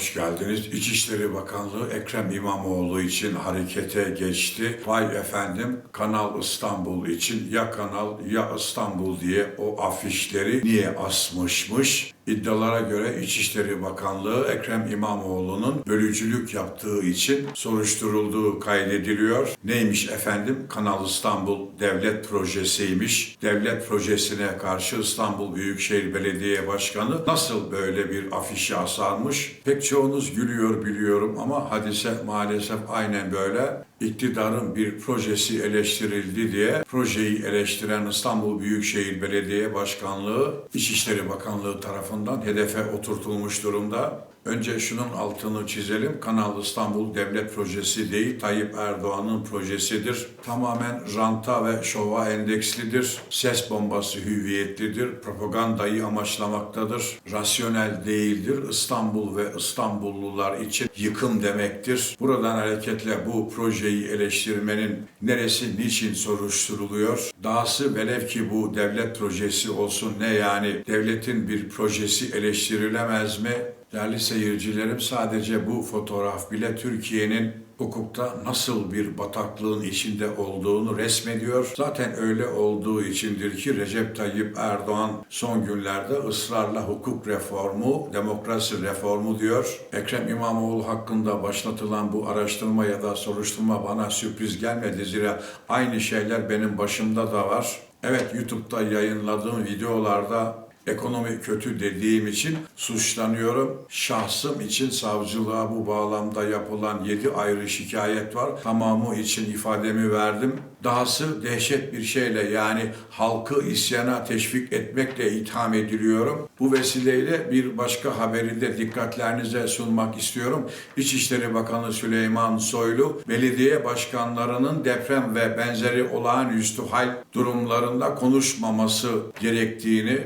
Hoş geldiniz. İçişleri Bakanlığı Ekrem İmamoğlu için harekete geçti. Vay efendim Kanal İstanbul için ya Kanal ya İstanbul diye o afişleri niye asmışmış? İddialara göre İçişleri Bakanlığı Ekrem İmamoğlu'nun bölücülük yaptığı için soruşturulduğu kaydediliyor. Neymiş efendim? Kanal İstanbul devlet projesiymiş. Devlet projesine karşı İstanbul Büyükşehir Belediye Başkanı nasıl böyle bir afişi asarmış? Pek çoğunuz gülüyor biliyorum ama hadise maalesef aynen böyle. İktidarın bir projesi eleştirildi diye projeyi eleştiren İstanbul Büyükşehir Belediye Başkanlığı İçişleri Bakanlığı tarafından hedefe oturtulmuş durumda. Önce şunun altını çizelim. Kanal İstanbul devlet projesi değil, Tayyip Erdoğan'ın projesidir. Tamamen ranta ve şova endekslidir. Ses bombası hüviyetlidir. Propagandayı amaçlamaktadır. Rasyonel değildir. İstanbul ve İstanbullular için yıkım demektir. Buradan hareketle bu projeyi eleştirmenin neresi, niçin soruşturuluyor? Dahası velev ki bu devlet projesi olsun ne yani devletin bir projesi eleştirilemez mi? Değerli seyircilerim sadece bu fotoğraf bile Türkiye'nin hukukta nasıl bir bataklığın içinde olduğunu resmediyor. Zaten öyle olduğu içindir ki Recep Tayyip Erdoğan son günlerde ısrarla hukuk reformu, demokrasi reformu diyor. Ekrem İmamoğlu hakkında başlatılan bu araştırma ya da soruşturma bana sürpriz gelmedi. Zira aynı şeyler benim başımda da var. Evet YouTube'da yayınladığım videolarda ekonomi kötü dediğim için suçlanıyorum. Şahsım için savcılığa bu bağlamda yapılan 7 ayrı şikayet var. Tamamı için ifademi verdim. Dahası dehşet bir şeyle yani halkı isyana teşvik etmekle itham ediliyorum. Bu vesileyle bir başka haberi de dikkatlerinize sunmak istiyorum. İçişleri Bakanı Süleyman Soylu, belediye başkanlarının deprem ve benzeri olağanüstü hal durumlarında konuşmaması gerektiğini,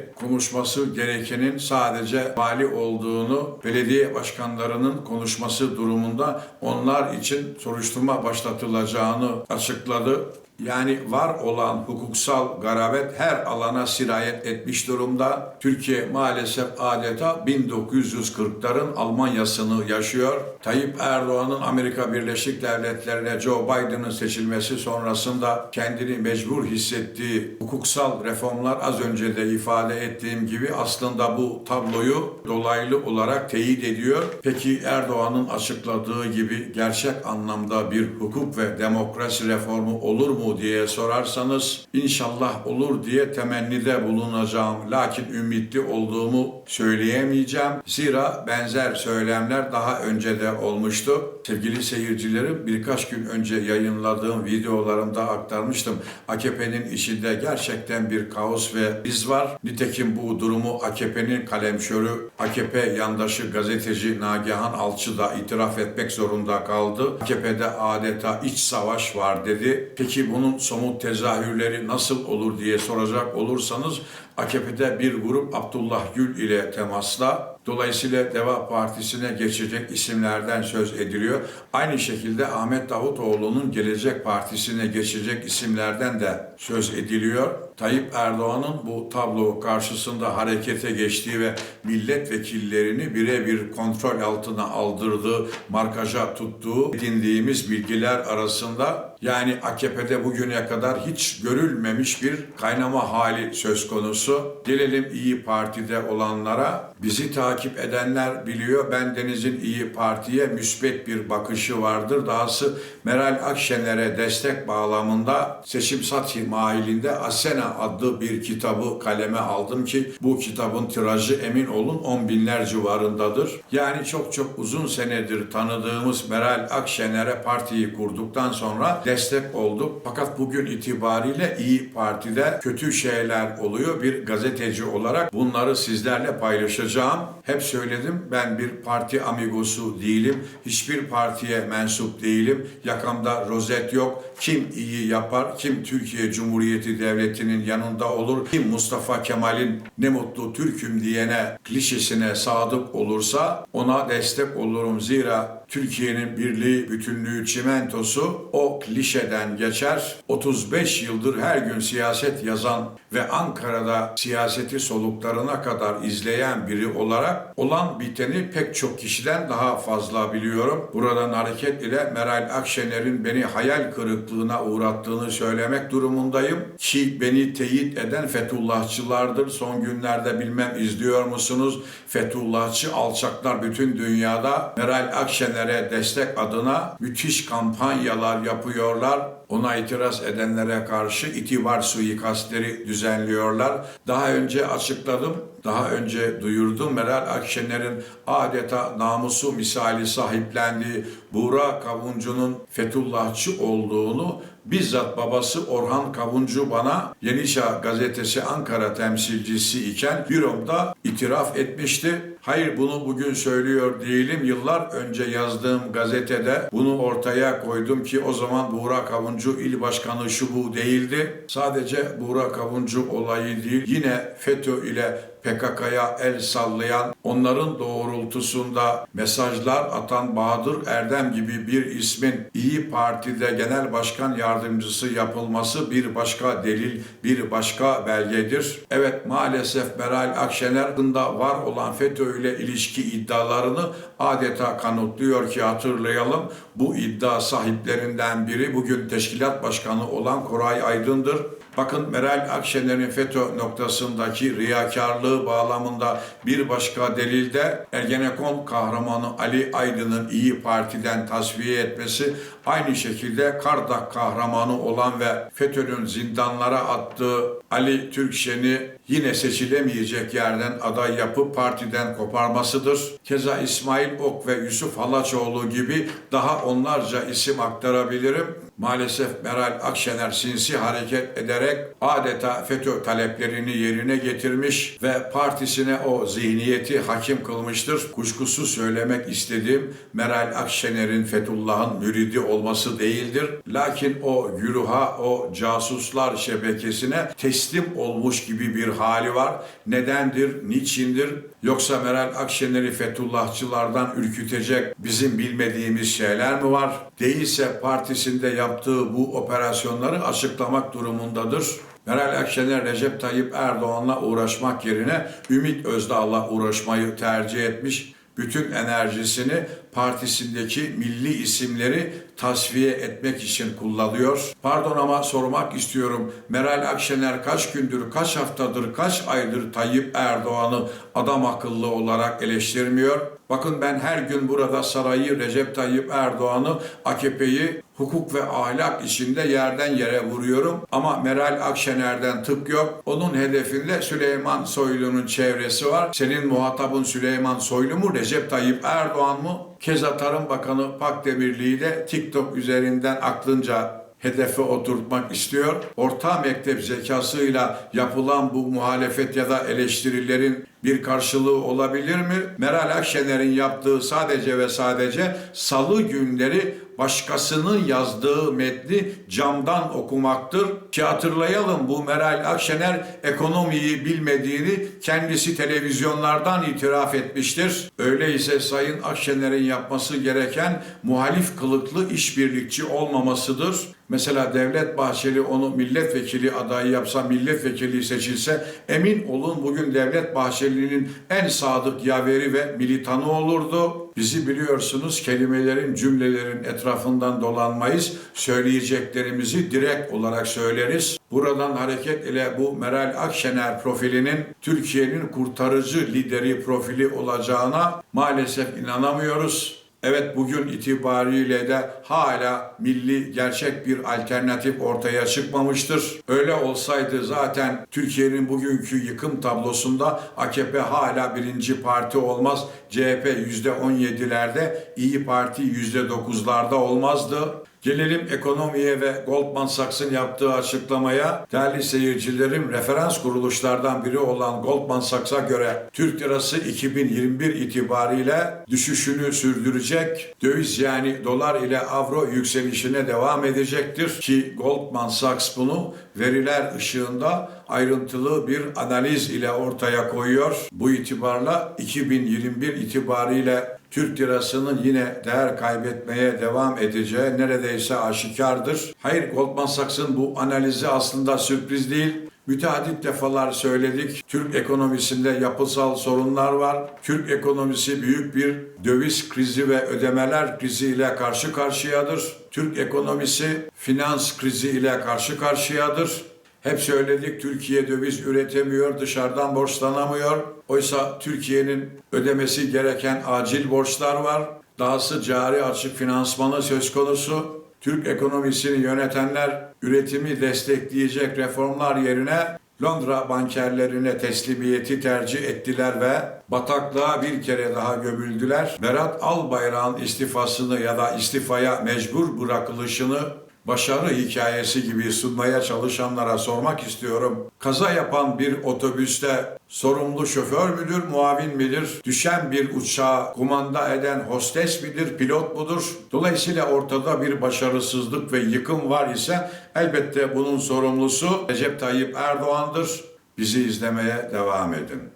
konuşması gerekenin sadece vali olduğunu, belediye başkanlarının konuşması durumunda onlar için soruşturma başlatılacağını açıkladı. Yani var olan hukuksal garabet her alana sirayet etmiş durumda. Türkiye maalesef adeta 1940'ların Almanyasını yaşıyor. Tayyip Erdoğan'ın Amerika Birleşik Devletleri'ne Joe Biden'ın seçilmesi sonrasında kendini mecbur hissettiği hukuksal reformlar az önce de ifade ettiğim gibi aslında bu tabloyu dolaylı olarak teyit ediyor. Peki Erdoğan'ın açıkladığı gibi gerçek anlamda bir hukuk ve demokrasi reformu olur mu diye sorarsanız inşallah olur diye temennide bulunacağım. Lakin ümitli olduğumu söyleyemeyeceğim. Zira benzer söylemler daha önce de olmuştu. Sevgili seyircilerim birkaç gün önce yayınladığım videolarımda aktarmıştım. AKP'nin içinde gerçekten bir kaos ve biz var. Nitekim bu durumu AKP'nin kalemşörü, AKP yandaşı gazeteci Nagihan Alçı da itiraf etmek zorunda kaldı. AKP'de adeta iç savaş var dedi. Peki bunun somut tezahürleri nasıl olur diye soracak olursanız AKP'de bir grup Abdullah Gül ile temasla Dolayısıyla Deva Partisi'ne geçecek isimlerden söz ediliyor. Aynı şekilde Ahmet Davutoğlu'nun Gelecek Partisi'ne geçecek isimlerden de söz ediliyor. Tayyip Erdoğan'ın bu tablo karşısında harekete geçtiği ve milletvekillerini birebir kontrol altına aldırdığı, markaja tuttuğu edindiğimiz bilgiler arasında yani AKP'de bugüne kadar hiç görülmemiş bir kaynama hali söz konusu. Gelelim İyi Parti'de olanlara. Bizi takip edenler biliyor. Ben Deniz'in İyi Parti'ye müsbet bir bakışı vardır. Dahası Meral Akşener'e destek bağlamında seçim sathi mahilinde Asena adlı bir kitabı kaleme aldım ki bu kitabın tirajı emin olun 10 binler civarındadır. Yani çok çok uzun senedir tanıdığımız Meral Akşener'e partiyi kurduktan sonra destek olduk. Fakat bugün itibariyle İyi Parti'de kötü şeyler oluyor. Bir gazeteci olarak bunları sizlerle paylaşacağım. Hep söyledim ben bir parti amigosu değilim. Hiçbir partiye mensup değilim. Yakamda rozet yok. Kim iyi yapar, kim Türkiye Cumhuriyeti Devleti'nin yanında olur, kim Mustafa Kemal'in ne mutlu Türk'üm diyene klişesine sadık olursa ona destek olurum. Zira Türkiye'nin birliği, bütünlüğü, çimentosu o Lişe'den geçer. 35 yıldır her gün siyaset yazan ve Ankara'da siyaseti soluklarına kadar izleyen biri olarak olan biteni pek çok kişiden daha fazla biliyorum. Buradan hareket ile Meral Akşener'in beni hayal kırıklığına uğrattığını söylemek durumundayım. Ki beni teyit eden Fethullahçılardır. Son günlerde bilmem izliyor musunuz? Fethullahçı alçaklar bütün dünyada Meral Akşener'e destek adına müthiş kampanyalar yapıyorlar. Ona itiraz edenlere karşı itibar suikastleri düzenliyorlar. Daha önce açıkladım, daha önce duyurdum. Meral Akşener'in adeta namusu misali sahiplendiği Buğra Kavuncu'nun Fethullahçı olduğunu bizzat babası Orhan Kavuncu bana Yeni Çağ gazetesi Ankara temsilcisi iken büromda itiraf etmişti. Hayır bunu bugün söylüyor değilim. Yıllar önce yazdığım gazetede bunu ortaya koydum ki o zaman Buğra Kavuncu il başkanı şu bu değildi. Sadece Buğra Kavuncu olayı değil yine FETÖ ile PKK'ya el sallayan, onların doğrultusunda mesajlar atan Bahadır Erdem gibi bir ismin İyi Parti'de genel başkan yardımcısı yapılması bir başka delil, bir başka belgedir. Evet maalesef Meral Akşener hakkında var olan FETÖ ile ilişki iddialarını adeta kanıtlıyor ki hatırlayalım. Bu iddia sahiplerinden biri bugün teşkilat başkanı olan Koray Aydın'dır. Bakın Meral Akşener'in FETÖ noktasındaki riyakarlığı bağlamında bir başka delilde Ergenekon kahramanı Ali Aydın'ın İyi Parti'den tasfiye etmesi aynı şekilde Kardak kahramanı olan ve FETÖ'nün zindanlara attığı Ali Türkşen'i yine seçilemeyecek yerden aday yapıp partiden koparmasıdır. Keza İsmail Ok ve Yusuf Halaçoğlu gibi daha onlarca isim aktarabilirim. Maalesef Meral Akşener sinsi hareket ederek adeta FETÖ taleplerini yerine getirmiş ve partisine o zihniyeti hakim kılmıştır. Kuşkusuz söylemek istediğim Meral Akşener'in Fethullah'ın müridi olması değildir. Lakin o güruha, o casuslar şebekesine teslim olmuş gibi bir hali var. Nedendir, niçindir? Yoksa Meral Akşener'i Fethullahçılardan ürkütecek bizim bilmediğimiz şeyler mi var? Değilse partisinde yaptığı bu operasyonları açıklamak durumundadır. Meral Akşener Recep Tayyip Erdoğan'la uğraşmak yerine Ümit Özdağ'la uğraşmayı tercih etmiş. Bütün enerjisini partisindeki milli isimleri tasfiye etmek için kullanıyor. Pardon ama sormak istiyorum. Meral Akşener kaç gündür, kaç haftadır, kaç aydır Tayyip Erdoğan'ı adam akıllı olarak eleştirmiyor? Bakın ben her gün burada sarayı Recep Tayyip Erdoğan'ı, AKP'yi hukuk ve ahlak içinde yerden yere vuruyorum. Ama Meral Akşener'den tık yok. Onun hedefinde Süleyman Soylu'nun çevresi var. Senin muhatabın Süleyman Soylu mu, Recep Tayyip Erdoğan mı? Keza Tarım Bakanı Pakdemirli'yi de TikTok üzerinden aklınca hedefe oturtmak istiyor. Orta mektep zekasıyla yapılan bu muhalefet ya da eleştirilerin bir karşılığı olabilir mi? Meral Akşener'in yaptığı sadece ve sadece salı günleri başkasının yazdığı metni camdan okumaktır. Ki hatırlayalım bu Meral Akşener ekonomiyi bilmediğini kendisi televizyonlardan itiraf etmiştir. Öyleyse Sayın Akşener'in yapması gereken muhalif kılıklı işbirlikçi olmamasıdır. Mesela Devlet Bahçeli onu milletvekili adayı yapsa, milletvekili seçilse emin olun bugün Devlet Bahçeli'nin en sadık yaveri ve militanı olurdu. Bizi biliyorsunuz kelimelerin, cümlelerin etrafından dolanmayız. Söyleyeceklerimizi direkt olarak söyleriz. Buradan hareket ile bu Meral Akşener profilinin Türkiye'nin kurtarıcı lideri profili olacağına maalesef inanamıyoruz. Evet bugün itibariyle de hala milli gerçek bir alternatif ortaya çıkmamıştır. Öyle olsaydı zaten Türkiye'nin bugünkü yıkım tablosunda AKP hala birinci parti olmaz. CHP %17'lerde, İyi Parti %9'larda olmazdı. Gelelim ekonomiye ve Goldman Sachs'ın yaptığı açıklamaya. Değerli seyircilerim, referans kuruluşlardan biri olan Goldman Sachs'a göre Türk lirası 2021 itibariyle düşüşünü sürdürecek. Döviz yani dolar ile avro yükselişine devam edecektir ki Goldman Sachs bunu veriler ışığında ayrıntılı bir analiz ile ortaya koyuyor. Bu itibarla 2021 itibariyle Türk lirasının yine değer kaybetmeye devam edeceği neredeyse aşikardır. Hayır Goldman Sachs'ın bu analizi aslında sürpriz değil. Müteadit defalar söyledik. Türk ekonomisinde yapısal sorunlar var. Türk ekonomisi büyük bir döviz krizi ve ödemeler krizi ile karşı karşıyadır. Türk ekonomisi finans krizi ile karşı karşıyadır. Hep söyledik Türkiye döviz üretemiyor, dışarıdan borçlanamıyor. Oysa Türkiye'nin ödemesi gereken acil borçlar var. Dahası cari açık finansmanı söz konusu. Türk ekonomisini yönetenler üretimi destekleyecek reformlar yerine Londra bankerlerine teslimiyeti tercih ettiler ve bataklığa bir kere daha gömüldüler. Berat Albayrak'ın istifasını ya da istifaya mecbur bırakılışını başarı hikayesi gibi sunmaya çalışanlara sormak istiyorum. Kaza yapan bir otobüste sorumlu şoför müdür, muavin midir? Düşen bir uçağı kumanda eden hostes midir, pilot mudur? Dolayısıyla ortada bir başarısızlık ve yıkım var ise elbette bunun sorumlusu Recep Tayyip Erdoğan'dır. Bizi izlemeye devam edin.